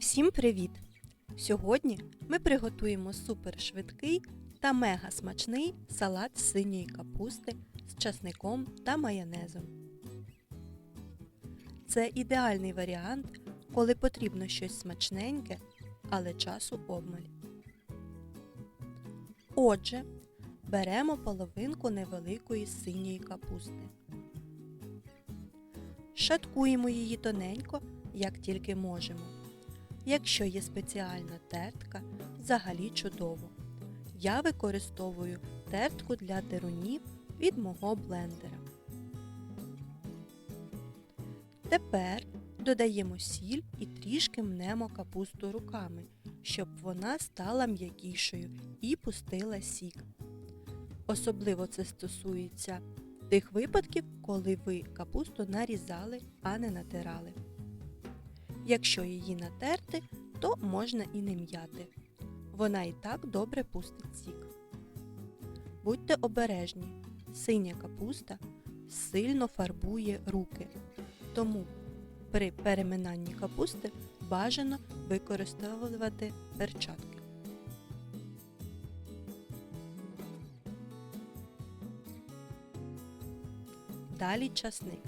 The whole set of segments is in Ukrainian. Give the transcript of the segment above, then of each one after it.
Всім привіт! Сьогодні ми приготуємо супершвидкий та мега смачний салат з синьої капусти з часником та майонезом. Це ідеальний варіант, коли потрібно щось смачненьке, але часу обмаль. Отже, беремо половинку невеликої синьої капусти. Шаткуємо її тоненько, як тільки можемо. Якщо є спеціальна тертка, взагалі чудово. Я використовую тертку для дерунів від мого блендера. Тепер додаємо сіль і трішки мнемо капусту руками, щоб вона стала м'якішою і пустила сік. Особливо це стосується тих випадків, коли ви капусту нарізали, а не натирали. Якщо її натерти, то можна і не м'яти. Вона і так добре пустить сік. Будьте обережні, синя капуста сильно фарбує руки. Тому при переминанні капусти бажано використовувати перчатки. Далі часник.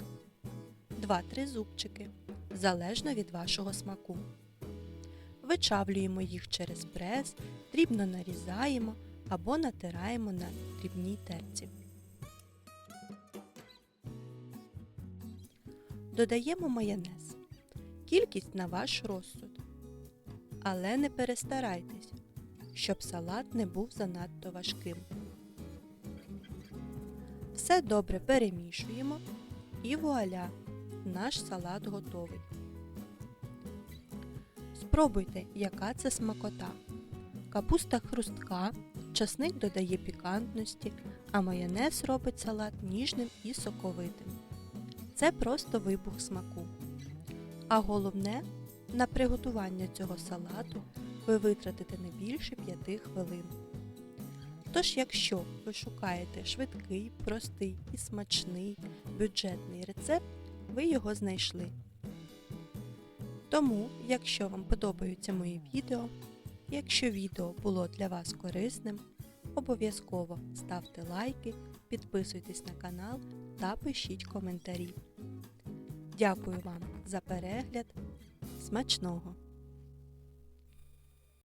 2-3 зубчики, залежно від вашого смаку. Вичавлюємо їх через прес, дрібно нарізаємо або натираємо на дрібній терці. Додаємо майонез. Кількість на ваш розсуд. Але не перестарайтесь, щоб салат не був занадто важким. Все добре перемішуємо і вуаля! Наш салат готовий. Спробуйте, яка це смакота. Капуста хрустка, часник додає пікантності, а майонез робить салат ніжним і соковитим. Це просто вибух смаку. А головне, на приготування цього салату ви витратите не більше 5 хвилин. Тож, якщо ви шукаєте швидкий, простий і смачний бюджетний рецепт, ви його знайшли. Тому, якщо вам подобаються мої відео, якщо відео було для вас корисним, обов'язково ставте лайки, підписуйтесь на канал та пишіть коментарі. Дякую вам за перегляд. Смачного!